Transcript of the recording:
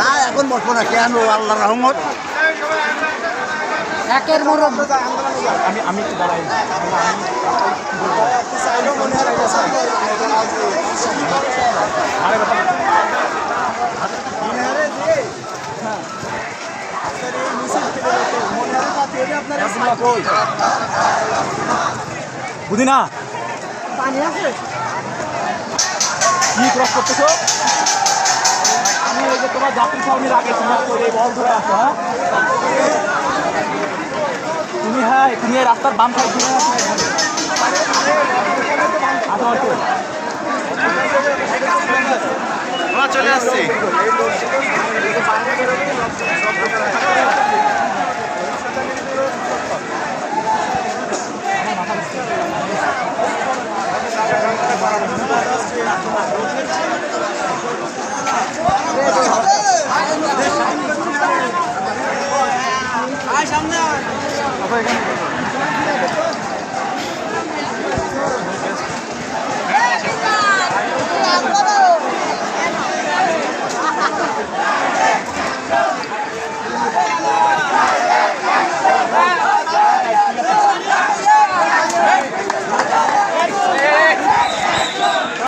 না এখন বসবো না কেন আল্লাহ রহমত? একের আমি আমি একটু দাঁড়াই। বুঝি না কি ক্রস করতেছো? তোমার যাত্রী ছাউনির আগে বল ধরে আসো হ্যাঁ তুমি হ্যাঁ তুমি রাস্তার বাম সাইড এখানে। আসো একটু। চলে আসছি আসো এখানে।